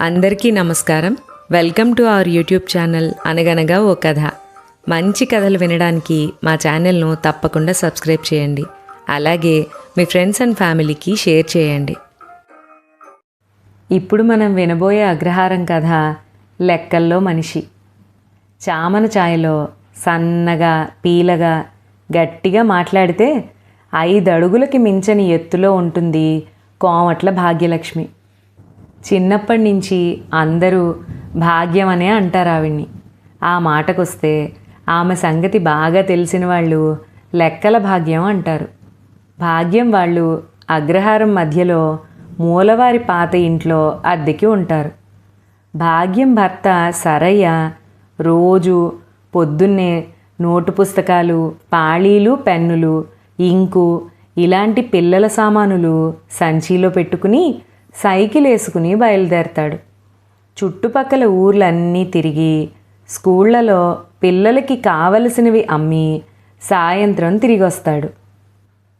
అందరికీ నమస్కారం. Welcome to our YouTube channel అనగనగా ఓ కథ. మంచి కథలు వినడానికి మా ఛానల్ను తప్పకుండా సబ్స్క్రైబ్ చేయండి. అలాగే మీ ఫ్రెండ్స్ అండ్ ఫ్యామిలీకి షేర్ చేయండి. ఇప్పుడు మనం వినబోయే అగ్రహారం కథ లెక్కల్లో మనిషి. చామన ఛాయలో సన్నగా పీలగా గట్టిగా మాట్లాడితే ఐదు అడుగులకి మించని ఎత్తులో ఉంటుంది కోమట్ల భాగ్యలక్ష్మి. చిన్నప్పటి నుంచి అందరూ భాగ్యం అనే అంటారు ఆవిడ్ని. ఆ మాటకొస్తే ఆమె సంగతి బాగా తెలిసిన వాళ్ళు లెక్కల భాగ్యం అంటారు. భాగ్యం వాళ్ళు అగ్రహారం మధ్యలో మూలవారి పాత ఇంట్లో అద్దెకి ఉంటారు. భాగ్యం భర్త సరయ్య రోజు పొద్దున్నే నోటు పుస్తకాలు పాళీలు పెన్నులు ఇంకు ఇలాంటి పిల్లల సామానులు సంచిలో పెట్టుకుని సైకిల్ వేసుకుని బయలుదేరతాడు. చుట్టుపక్కల ఊర్లన్నీ తిరిగి స్కూళ్ళలో పిల్లలకి కావలసినవి అమ్మి సాయంత్రం తిరిగి వస్తాడు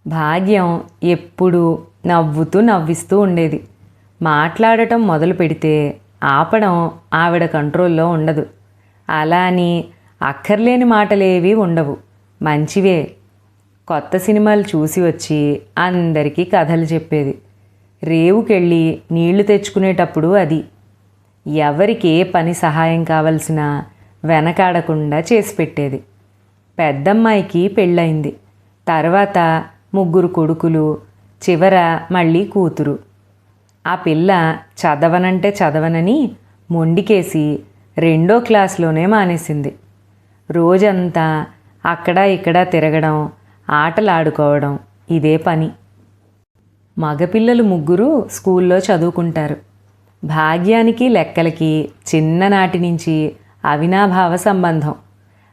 భాగ్యం ఎప్పుడూ నవ్వుతూ నవ్విస్తూ ఉండేది. మాట్లాడటం మొదలు పెడితే ఆపడం ఆవిడ కంట్రోల్లో ఉండదు. అలా అని అక్కర్లేని మాటలేవి ఉండవు. మంచివే. కొత్త సినిమాలు చూసి వచ్చి అందరికీ కథలు చెప్పేది. రేవుకెళ్ళి నీళ్ళు తెచ్చుకునేటప్పుడు అది. ఎవరికి ఏ పని సహాయం కావలసినా వెనకాడకుండా చేసి పెట్టేది. పెద్దమ్మాయికి పెళ్ళయింది. తర్వాత ముగ్గురు కొడుకులు చివర మళ్ళీ కూతురు. ఆ పిల్ల చదవనంటే చదవనని మొండికేసి రెండో క్లాస్లోనే మానేసింది. రోజంతా అక్కడ ఇక్కడ తిరగడం ఆటలాడుకోవడం ఇదే పని. మగపిల్లలు ముగ్గురు స్కూల్లో చదువుకుంటారు. భాగ్యానికి లెక్కలకి చిన్ననాటి నుంచి అవినాభావ సంబంధం.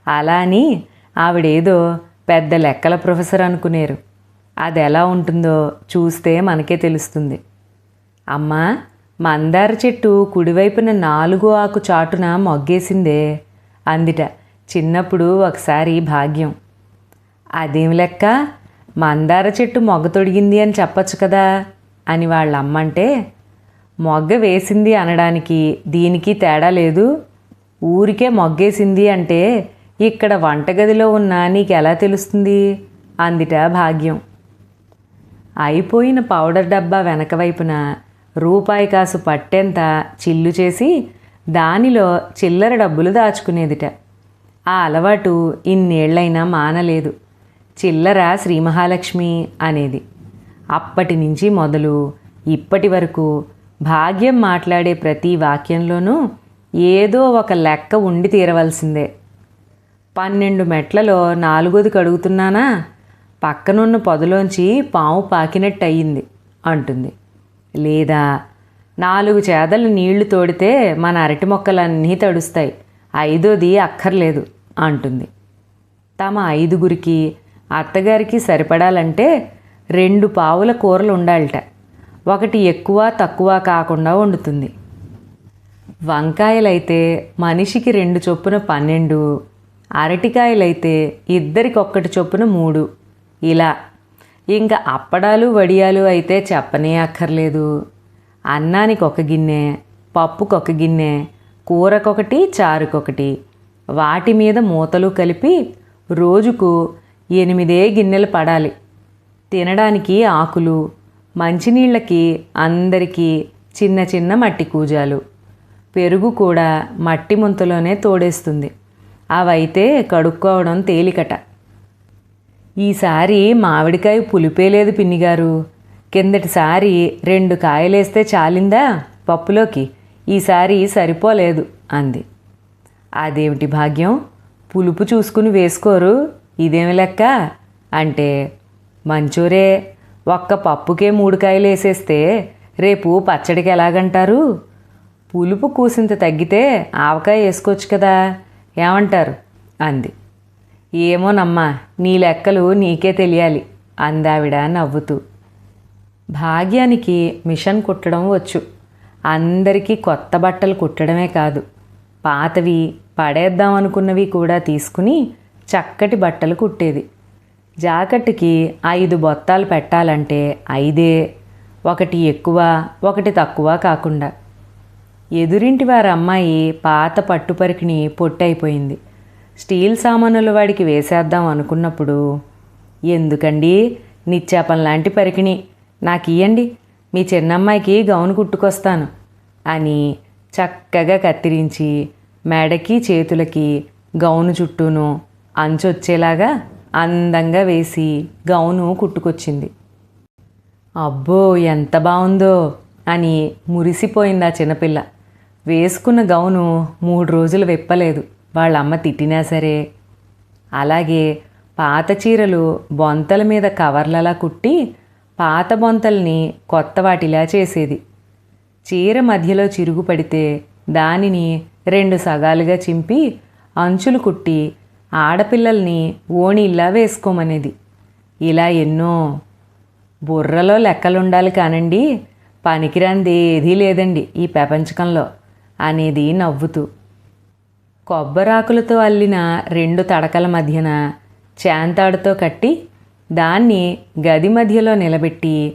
అలా అని ఆవిడేదో పెద్ద లెక్కల ప్రొఫెసర్ అనుకునేరు. అది ఎలా ఉంటుందో చూస్తే మనకే తెలుస్తుంది. అమ్మా మందార చెట్టు కుడివైపున నాలుగో ఆకు చాటున మొగ్గేసిందే అందిట చిన్నప్పుడు ఒకసారి భాగ్యం. అదేం లెక్క? మందార చెట్టు మొగ్గ తొడిగింది అని చెప్పొచ్చు కదా అని వాళ్ళ అమ్మంటే మొగ్గ వేసింది అనడానికి దీనికి తేడా లేదు. ఊరికే మొగ్గేసింది అంటే ఇక్కడ వంటగదిలో ఉన్న నీకు ఎలా తెలుస్తుంది? అందిట భాగ్యం. అయిపోయిన పౌడర్ డబ్బా వెనక వైపున రూపాయి కాసు పట్టెంత చిల్లు చేసి దానిలో చిల్లర డబ్బులు దాచుకునేదిట. ఆ అలవాటు ఇన్నేళ్ళైనా మానలేదు. చిల్లర శ్రీ మహాలక్ష్మి అనేది. అప్పటి నుంచి మొదలు ఇప్పటి వరకు భాగ్యం మాట్లాడే ప్రతి వాక్యంలోనూ ఏదో ఒక లెక్క ఉండి తీరవలసిందే. పన్నెండు మెట్లలో నాలుగోది కడుగుతున్నానా పక్కనున్న పొదలోంచి పాము పాకినట్టు అయ్యింది అంటుంది. లేదా నాలుగు చేదలు నీళ్ళు తోడితే మన అరటి మొక్కలన్నీ తడుస్తాయి. ఐదోది అక్కర్లేదు అంటుంది. తమ ఐదుగురికి అత్తగారికి సరిపడాలంటే రెండు పావుల కూరలు ఉండాలట. ఒకటి ఎక్కువ తక్కువ కాకుండా వండుతుంది. వంకాయలైతే మనిషికి రెండు చొప్పున పన్నెండు అరటికాయలైతే ఇద్దరికి ఒక్కటి చొప్పున మూడు. ఇలా. ఇంకా అప్పడాలు వడియాలు అయితే చెప్పనే అక్కర్లేదు. అన్నానికి ఒక గిన్నె పప్పుకొక గిన్నె కూరకొకటి చారుకొకటి. వాటి మీద మూతలు కలిపి రోజుకు ఎనిమిదే గిన్నెలు పడాలి. తినడానికి ఆకులు మంచినీళ్ళకి అందరికీ చిన్న చిన్న మట్టి కూజాలు. పెరుగు కూడా మట్టి ముంతలోనే తోడేస్తుంది. అవైతే కడుక్కోవడం తేలికట. ఈసారి మామిడికాయ పులిపేలేదు పిన్నిగారు. కిందటిసారి రెండు కాయలేస్తే చాలిందా? పప్పులోకి. ఈసారి సరిపోలేదు అంది. అదేమిటి భాగ్యం? పులుపు చూసుకుని వేసుకోరు. ఇదేమి లెక్క? అంటే మంచూరే ఒక్క పప్పుకే మూడు కాయలు వేసేస్తే రేపు పచ్చడికి ఎలాగంటారు? పులుపు కూసింత తగ్గితే ఆవకాయ వేసుకోవచ్చు కదా ఏమంటారు? అంది. ఏమోనమ్మా నీ లెక్కలు నీకే తెలియాలి అందావిడ నవ్వుతూ. భాగ్యానికి మిషన్ కుట్టడం వచ్చు. అందరికీ కొత్త బట్టలు కుట్టడమే కాదు. పాతవి పడేద్దాం అనుకున్నవి కూడా తీసుకుని చక్కటి బట్టలు కుట్టేది. జాకెట్కి ఐదు బొత్తాలు పెట్టాలంటే ఐదే ఒకటి ఎక్కువ ఒకటి తక్కువ కాకుండా. ఎదురింటి వారి అమ్మాయి పాత పట్టుపరికిని పొట్టయిపోయింది. స్టీల్ సామానులు వాడికి వేసేద్దాం అనుకున్నప్పుడు ఎందుకండి? నిత్యాపం లాంటి పరికిణి. నాకు ఇయ్యండి మీ చిన్నమ్మాయికి గౌను కుట్టుకొస్తాను అని చక్కగా కత్తిరించి మెడకి చేతులకి గౌను చుట్టూను అంచొచ్చేలాగా అందంగా వేసి గౌను కుట్టుకొచ్చింది. అబ్బో ఎంత బాగుందో అని మురిసిపోయింది ఆ చిన్నపిల్ల. వేసుకున్న గౌను మూడు రోజులు విప్పలేదు. వాళ్ళ అమ్మ తిట్టినా సరే. అలాగే పాత చీరలు బొంతల మీద కవర్లలా కుట్టి పాత బొంతల్ని కొత్త వాటిలా చేసేది. చీర మధ్యలో చిరుగు పడితే దానిని రెండు సగాలుగా చింపి అంచులు కుట్టి ఆడపిల్లల్ని ఓణిల్లా వేసుకోమనేది. ఇలా ఎన్నో బుర్రలో లెక్కలుండాలి కానండి పనికిరాంది ఏదీ లేదండి ఈ ప్రపంచకంలో అనేది నవ్వుతూ. కొబ్బరాకులతో అల్లిన రెండు తడకల మధ్యన చాంతాడుతో కట్టి దాన్ని గది మధ్యలో నిలబెట్టి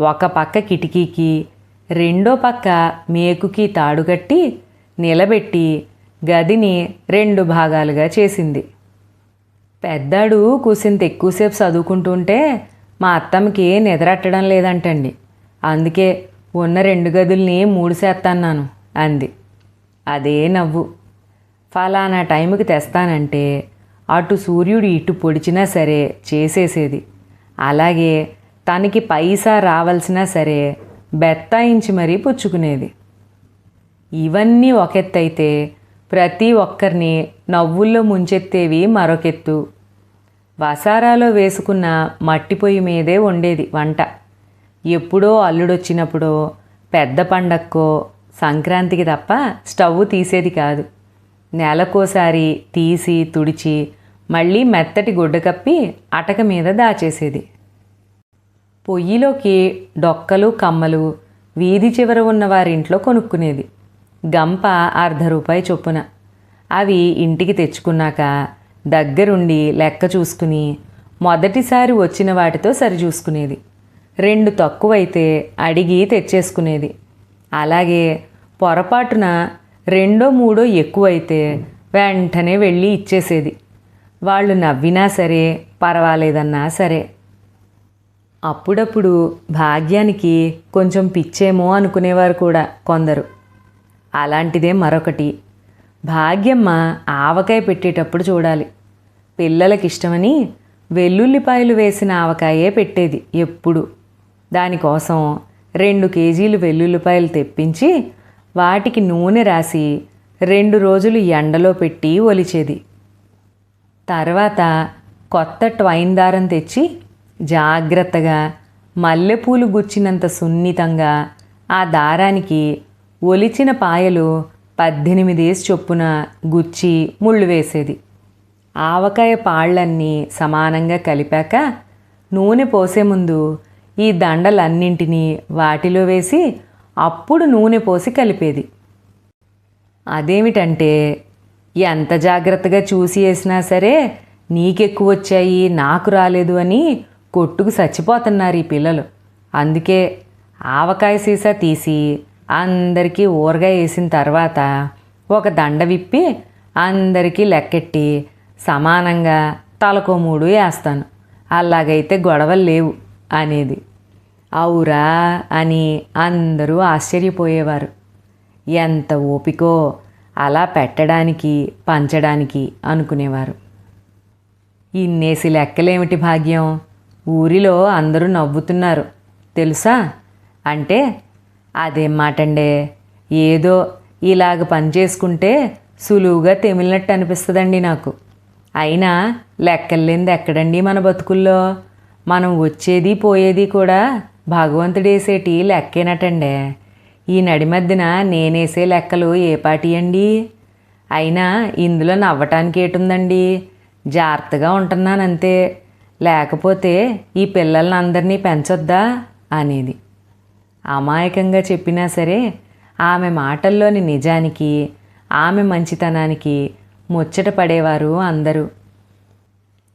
ఒక పక్క కిటికీకి రెండో పక్క మేకుకి తాడు కట్టి నిలబెట్టి గదిని రెండు భాగాలుగా చేసింది. పెద్దాడు కూసింత ఎక్కువసేపు చదువుకుంటుంటే మా అత్తమ్మకి నిద్రట్టడం లేదంటండి. అందుకే ఉన్న రెండు గదుల్ని మూడు చేస్తాన్నాను అంది. అదే నవ్వు. ఫలానా టైంకి తెస్తానంటే అటు సూర్యుడు ఇటు పొడిచినా సరే చేసేసేది. అలాగే తనకి పైసా రావాల్సినా సరే బెత్తాయించి మరీ పుచ్చుకునేది. ఇవన్నీ ఒకెత్తైతే ప్రతి ఒక్కరిని నవ్వుల్లో ముంచెత్తేవి మరొకెత్తు. వసారాలో వేసుకున్న మట్టి పొయ్యి మీదే వండేది వంట. ఎప్పుడో అల్లుడొచ్చినప్పుడో పెద్ద పండక్కో సంక్రాంతికి తప్ప స్టవ్ తీసేది కాదు. నెలకోసారి తీసి తుడిచి మళ్ళీ మెత్తటి గుడ్డ కప్పి అటక మీద దాచేసేది. పొయ్యిలోకి డొక్కలు కమ్మలు వీధి చివర ఉన్న వారింట్లో కొనుక్కునేది. గంప అర్ధ రూపాయి చొప్పున. అవి ఇంటికి తెచ్చుకున్నాక దగ్గరుండి లెక్క చూసుకుని మొదటిసారి వచ్చిన వాటితో సరిచూసుకునేది. రెండు తక్కువైతే అడిగి తెచ్చేసుకునేది. అలాగే పొరపాటున రెండో మూడో ఎక్కువైతే వెంటనే వెళ్ళి ఇచ్చేసేది. వాళ్ళు నవ్వినా సరే పర్వాలేదన్నా సరే. అప్పుడప్పుడు భాగ్యానికి కొంచెం పిచ్చేమో అనుకునేవారు కూడా కొందరు. అలాంటిదే మరొకటి. భాగ్యమ్మ ఆవకాయ పెట్టేటప్పుడు చూడాలి. పిల్లలకి ఇష్టమని వెల్లుల్లిపాయలు వేసిన ఆవకాయే పెట్టేది ఎప్పుడు. దానికోసం రెండు కేజీలు వెల్లుల్లిపాయలు తెప్పించి వాటికి నూనె రాసి రెండు రోజులు ఎండలో పెట్టి ఒలిచేది. తర్వాత కొత్త ట్వైన్ దారం తెచ్చి జాగ్రత్తగా మల్లెపూలు గుచ్చినంత సున్నితంగా ఆ దారానికి ఒలిచిన పాయలు పద్దెనిమిదేసి చొప్పున గుచ్చి ముళ్ళు వేసేది. ఆవకాయ పాళ్ళన్నీ సమానంగా కలిపాక నూనె పోసే ముందు ఈ దండలన్నింటినీ వాటిలో వేసి అప్పుడు నూనె పోసి కలిపేది. అదేమిటంటే ఎంత జాగ్రత్తగా చూసి వేసినా సరే నీకెక్కువ వచ్చాయి నాకు రాలేదు అని కొట్టుకు చచ్చిపోతున్నారు ఈ పిల్లలు. అందుకే ఆవకాయ సీసా తీసి అందరికీ ఊరగా వేసిన తర్వాత ఒక దండ విప్పి అందరికీ లెక్కెట్టి సమానంగా తలకో మూడు వేస్తాను. అలాగైతే గొడవలు లేవు అనేది. అవురా అని అందరూ ఆశ్చర్యపోయేవారు. ఎంత ఓపికో అలా పెట్టడానికి పంచడానికి అనుకునేవారు. ఇన్నేసి లెక్కలేమిటి భాగ్యం? ఊరిలో అందరూ నవ్వుతున్నారు. తెలుసా? అంటే అదేం మాటండే? ఏదో ఇలాగ పని చేసుకుంటే సులువుగా తెమిలినట్టు అనిపిస్తుందండి నాకు. అయినా లెక్కలేంది ఎక్కడండి మన బతుకుల్లో? మనం వచ్చేది పోయేది కూడా భగవంతుడేసేటి లెక్కేనటండే. ఈ నడి మధ్యన నేనేసే లెక్కలు ఏ పాటి అండి? అయినా ఇందులో నవ్వటానికి ఏటుందండి? జాగ్రత్తగా ఉంటున్నానంతే. లేకపోతే ఈ పిల్లల్ని అందరినీ పెంచొద్దా? అనేది. అమాయకంగా చెప్పినా సరే ఆమె మాటల్లోని నిజానికి ఆమె మంచితనానికి ముచ్చట పడేవారు అందరూ.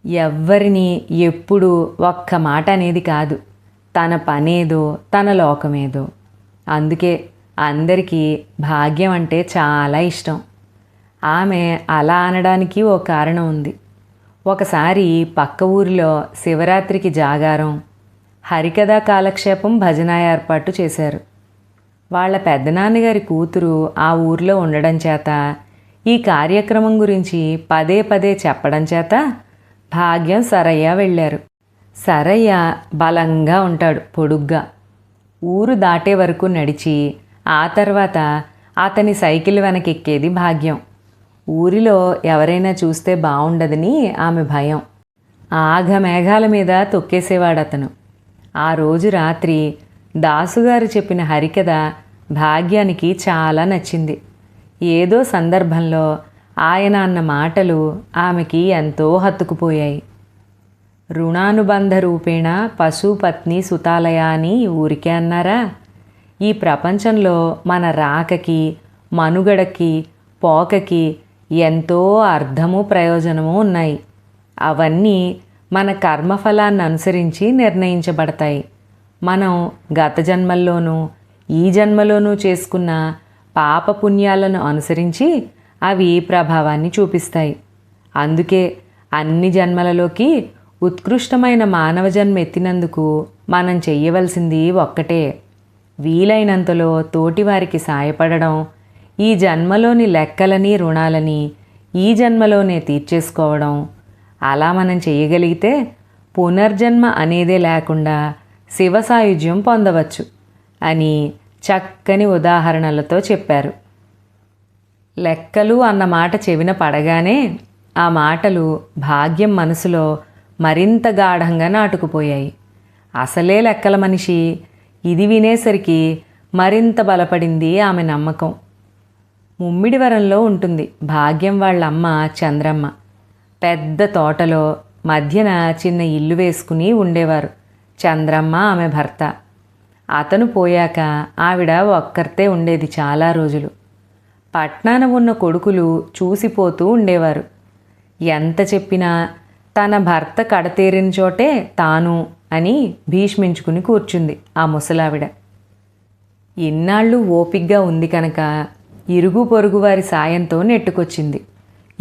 ఎవ్వరిని ఎప్పుడు ఒక్క మాట అనేది కాదు. తన పనేదో తన లోకమేదో. అందుకే అందరికీ భాగ్యం అంటే చాలా ఇష్టం. ఆమె అలా అనడానికి ఓ కారణం ఉంది. ఒకసారి పక్క ఊరిలో శివరాత్రికి జాగారం హరికథా కాలక్షేపం భజన ఏర్పాటు చేశారు. వాళ్ళ పెద్దనాన్నగారి కూతురు ఆ ఊరిలో ఉండడం చేత ఈ కార్యక్రమం గురించి పదే పదే చెప్పడం చేత భాగ్యం సరయ్య వెళ్ళారు. సరయ్య బలంగా ఉంటాడు పొడుగ్గా. ఊరు దాటే వరకు నడిచి ఆ తర్వాత అతని సైకిల్ వెనకెక్కేది భాగ్యం. ఊరిలో ఎవరైనా చూస్తే బాగుండదని ఆమె భయం. ఆఘ మేఘాల మీద తొక్కేసేవాడు అతను ఆ రోజు రాత్రి దాసుగారు చెప్పిన హరికథ భాగ్యానికి చాలా నచ్చింది. ఏదో సందర్భంలో ఆయన అన్న మాటలు ఆమెకి ఎంతో హత్తుకుపోయాయి. రుణానుబంధ రూపేణ పశుపత్ని సుతాలయ అని ఊరికే అన్నారా? ఈ ప్రపంచంలో మన రాకకి మనుగడకి పోకకి ఎంతో అర్థము ప్రయోజనము ఉన్నాయి. అవన్నీ మన కర్మఫలాన్ని అనుసరించి నిర్ణయించబడతాయి. మనం గత జన్మల్లోనూ ఈ జన్మలోనూ చేసుకున్న పాపపుణ్యాలను అనుసరించి అవి ప్రభావాన్ని చూపిస్తాయి. అందుకే అన్ని జన్మలలోకి ఉత్కృష్టమైన మానవ జన్మ ఎత్తినందుకు మనం చెయ్యవలసింది ఒక్కటే. వీలైనంతలో తోటివారికి సాయపడడం ఈ జన్మలోని లెక్కలని రుణాలని ఈ జన్మలోనే తీర్చేసుకోవడం. అలా మనం చేయగలిగితే పునర్జన్మ అనేదే లేకుండా శివ సాయుధ్యం పొందవచ్చు అని చక్కని ఉదాహరణలతో చెప్పారు. లెక్కలు అన్న మాట చెవిన పడగానే ఆ మాటలు భాగ్యం మనసులో మరింత గాఢంగా నాటుకుపోయాయి. అసలే లెక్కల మనిషి ఇది వినేసరికి మరింత బలపడింది ఆమె నమ్మకం. ముమ్మిడివరంలో ఉంటుంది భాగ్యం వాళ్ళ అమ్మ చంద్రమ్మ. పెద్ద తోటలో మధ్యన చిన్న ఇల్లు వేసుకుని ఉండేవారు. చంద్రమ్మ ఆమె భర్త. అతను పోయాక ఆవిడ ఒక్కరితే ఉండేది చాలా రోజులు. పట్నాన ఉన్న కొడుకులు చూసిపోతూ ఉండేవారు. ఎంత చెప్పినా తన భర్త కడతేరిన చోటే తాను అని భీష్మించుకుని కూర్చుంది ఆ ముసలావిడ. ఇన్నాళ్ళు ఓపిగ్గా ఉంది కనుక ఇరుగు పొరుగు వారి సాయంతో నెట్టుకొచ్చింది.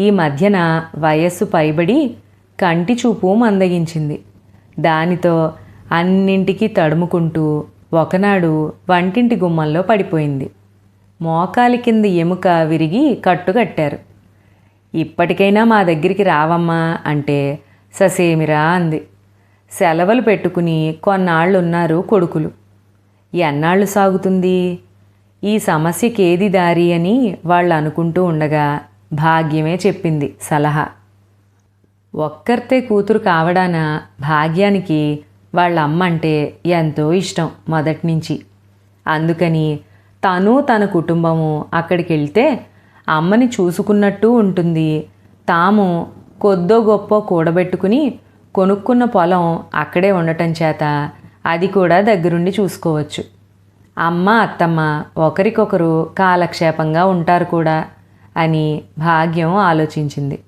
ఈ మధ్యన వయస్సు పైబడి కంటి చూపు మందగించింది. దానితో అన్నింటికీ తడుముకుంటూ ఒకనాడు వంటింటి గుమ్మంలో పడిపోయింది. మోకాలి కింద ఎముక విరిగి కట్టుకట్టారు ఇప్పటికైనా మా దగ్గరికి రావమ్మా అంటే ససేమిరా అంది. సెలవులు పెట్టుకుని కొన్నాళ్ళు ఉన్నారు కొడుకులు. ఎన్నాళ్ళు సాగుతుంది? ఈ సమస్యకి ఏది దారి అని వాళ్ళు అనుకుంటూ ఉండగా భాగ్యమే చెప్పింది సలహా. ఒక్కరితే కూతురు కావడాన భాగ్యానికి వాళ్ళ అమ్మ అంటే ఎంతో ఇష్టం మొదటి నుంచి. అందుకని తను తన కుటుంబము అక్కడికి వెళ్తే అమ్మని చూసుకున్నట్టు ఉంటుంది. తాము కొద్దో గొప్ప కూడబెట్టుకుని కొనుక్కున్న పొలం అక్కడే ఉండటం చేత అది కూడా దగ్గరుండి చూసుకోవచ్చు. అమ్మ అత్తమ్మ ఒకరికొకరు కాలక్షేపంగా ఉంటారు కూడా అని భాగ్యం ఆలోచించింది.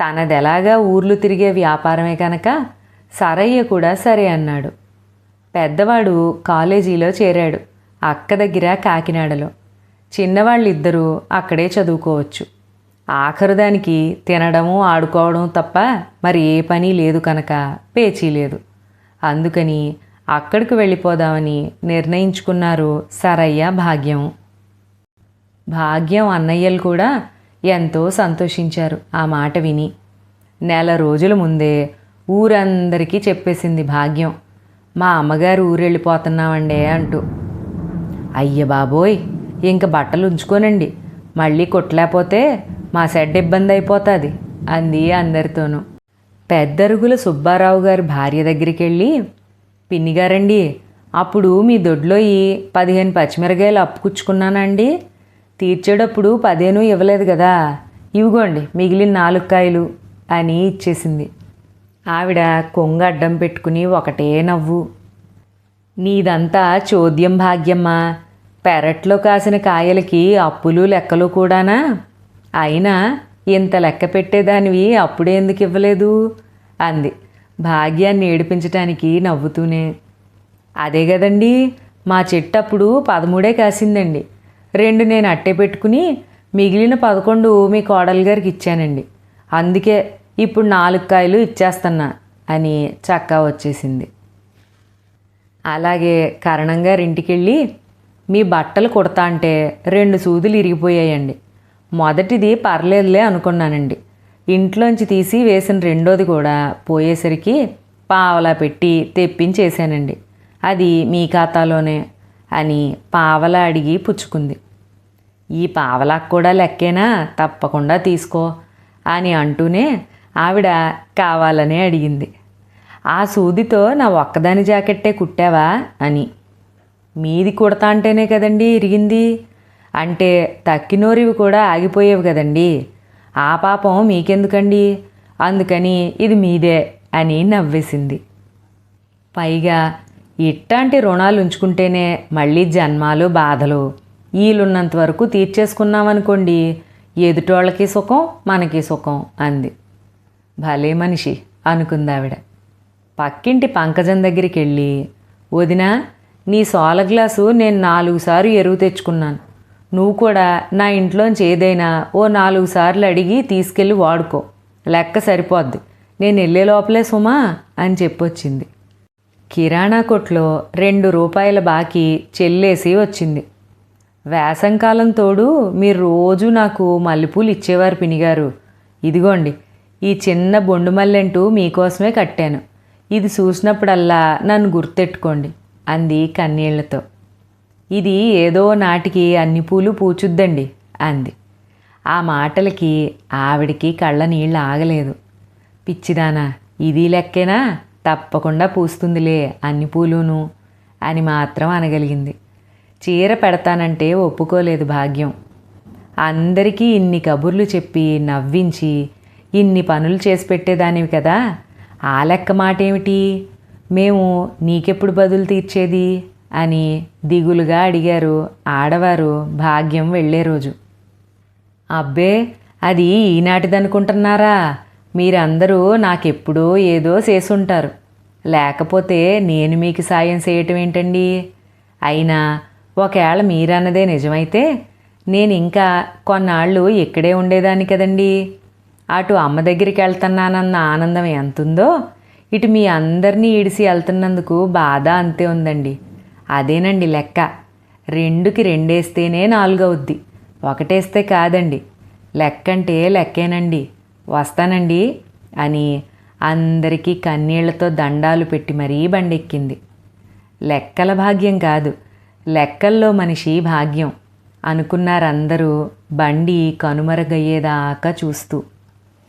తనదెలాగా ఊర్లు తిరిగే వ్యాపారమే కనుక సరయ్య కూడా సరే అన్నాడు. పెద్దవాడు కాలేజీలో చేరాడు అక్క దగ్గర కాకినాడలో. చిన్నవాళ్ళిద్దరూ అక్కడే చదువుకోవచ్చు. ఆఖరుదానికి తినడము ఆడుకోవడం తప్ప మరి ఏ పని లేదు కనుక పేచీ లేదు. అందుకని అక్కడికి వెళ్ళిపోదామని నిర్ణయించుకున్నారు సరయ్య భాగ్యం. భాగ్యం అన్నయ్యలు కూడా ఎంతో సంతోషించారు ఆ మాట విని. నెల రోజుల ముందే ఊరందరికీ చెప్పేసింది భాగ్యం. మా అమ్మగారు ఊరెళ్ళిపోతున్నామండే అంటూ. అయ్య బాబోయ్ ఇంక బట్టలు ఉంచుకోనండి. మళ్ళీ కొట్టలేకపోతే మా సెడ్ ఇబ్బంది అయిపోతుంది అంది అందరితోనూ. పెద్దరుగుల సుబ్బారావు గారి భార్య దగ్గరికి వెళ్ళి పిన్నిగారండి అప్పుడు మీ దొడ్లో ఈ పదిహేను పచ్చిమిరకాయలు అప్పుకుచ్చుకున్నానండి. తీర్చేటప్పుడు పదేను ఇవ్వలేదు కదా. ఇవిగోండి మిగిలిన నాలుగు కాయలు అని ఇచ్చేసింది. ఆవిడ కొంగ అడ్డం పెట్టుకుని ఒకటే నవ్వు. నీదంతా చోద్యం భాగ్యమ్మా. పెరట్లో కాసిన కాయలకి అప్పులు లెక్కలు కూడానా? అయినా ఇంత లెక్క పెట్టేదానివి అప్పుడే ఎందుకు ఇవ్వలేదు? అంది. భాగ్యాన్ని ఏడిపించటానికి నవ్వుతూనే. అదే కదండి మా చెట్టు అప్పుడు పదమూడే కాసిందండి. రెండు నేను అట్టే పెట్టుకుని మిగిలిన పదకొండు మీ కోడలు గారికి ఇచ్చానండి. అందుకే ఇప్పుడు నాలుగు కాయలు ఇచ్చేస్తున్నా అని చక్కా వచ్చేసింది. అలాగే కరణం గారి ఇంటికి వెళ్ళి మీ బట్టలు కుడతా అంటే రెండు సూదులు ఇరిగిపోయాయండి. మొదటిది పర్లేదులే అనుకున్నానండి. ఇంట్లోంచి తీసి వేసిన రెండోది కూడా పోయేసరికి పావలా పెట్టి తెప్పించేశానండి. అది మీ ఖాతాలోనే అని పావలా అడిగి పుచ్చుకుంది. ఈ పావలా కూడా లెక్కేనా? తప్పకుండా తీసుకో అని అంటూనే ఆవిడ కావాలని అడిగింది. ఆ సూదితో నా ఒక్కదాని జాకెట్టే కుట్టావా? అని. మీది కుడతా అంటేనే కదండి ఇరిగింది. అంటే తక్కినోరివి కూడా ఆగిపోయేవి కదండి. ఆ పాపం మీకెందుకండి? అందుకని ఇది మీదే అని నవ్వేసింది. పైగా ఇట్లాంటి రుణాలు ఉంచుకుంటేనే మళ్ళీ జన్మాలు బాధలు. వీలున్నంత వరకు తీర్చేసుకున్నామనుకోండి ఎదుటోళ్ళకి సుఖం మనకి సుఖం అంది. భలే మనిషి అనుకుందావిడ. పక్కింటి పంకజం దగ్గరికి వెళ్ళి వదినా నీ సోల గ్లాసు నేను నాలుగు సార్లు ఎరువు తెచ్చుకున్నాను. నువ్వు కూడా నా ఇంట్లోంచి ఏదైనా ఓ నాలుగు సార్లు అడిగి తీసుకెళ్ళి వాడుకో. లెక్క సరిపోద్ది. నేను వెళ్ళే లోపలే సుమా అని చెప్పొచ్చింది. కిరాణా కొట్లో రెండు రూపాయల బాకీ చెల్లేసి వచ్చింది. వేసంకాలం తోడు మీరు రోజు నాకు మల్లెపూలు ఇచ్చేవారు పినిగారు. ఇదిగోండి ఈ చిన్న బొండుమల్లెంటూ మీకోసమే కట్టాను. ఇది చూసినప్పుడల్లా నన్ను గుర్తెట్టుకోండి అంది కన్నీళ్ళతో. ఇది ఏదో నాటికి అన్ని పూలు పూచుద్దండి అంది. ఆ మాటలకి ఆవిడికి కళ్ళ నీళ్ళు ఆగలేదు. పిచ్చిదానా ఇది లెక్కేనా? తప్పకుండా పూస్తుందిలే అన్ని పూలును అని మాత్రం అనగలిగింది. చీర పెడతానంటే ఒప్పుకోలేదు భాగ్యం. అందరికీ ఇన్ని కబుర్లు చెప్పి నవ్వించి ఇన్ని పనులు చేసి పెట్టేదానివి కదా. ఆ లెక్క మాట ఏమిటి మేము నీకెప్పుడు బదులు తీర్చేది? అని దిగులుగా అడిగారు ఆడవారు భాగ్యం వెళ్ళే రోజు. అబ్బే అది ఈనాటిదనుకుంటున్నారా? మీరందరూ నాకెప్పుడో ఏదో చేసుంటారు. లేకపోతే నేను మీకు సాయం చేయటం ఏంటండి? అయినా ఒకవేళ మీరన్నదే నిజమైతే నేను ఇంకా కొన్నాళ్ళు ఇక్కడే ఉండేదాన్ని కదండీ. అటు అమ్మ దగ్గరికి వెళ్తున్నానన్న ఆనందం ఎంతుందో ఇటు మీ అందరినీ ఈడిసి వెళ్తున్నందుకు బాధ అంతే ఉందండి. అదేనండి లెక్క. రెండుకి రెండేస్తేనే నాలుగవుద్ది. ఒకటేస్తే కాదండి. లెక్కంటే లెక్కేనండి. వస్తానండి అని అందరికీ కన్నీళ్ళతో దండాలు పెట్టి మరీ బండెక్కింది. లెక్కల భాగ్యం కాదు లెక్కల్లో మనిషి భాగ్యం అనుకున్నారందరూ బండి కనుమరుగయ్యేదాకా చూస్తూ.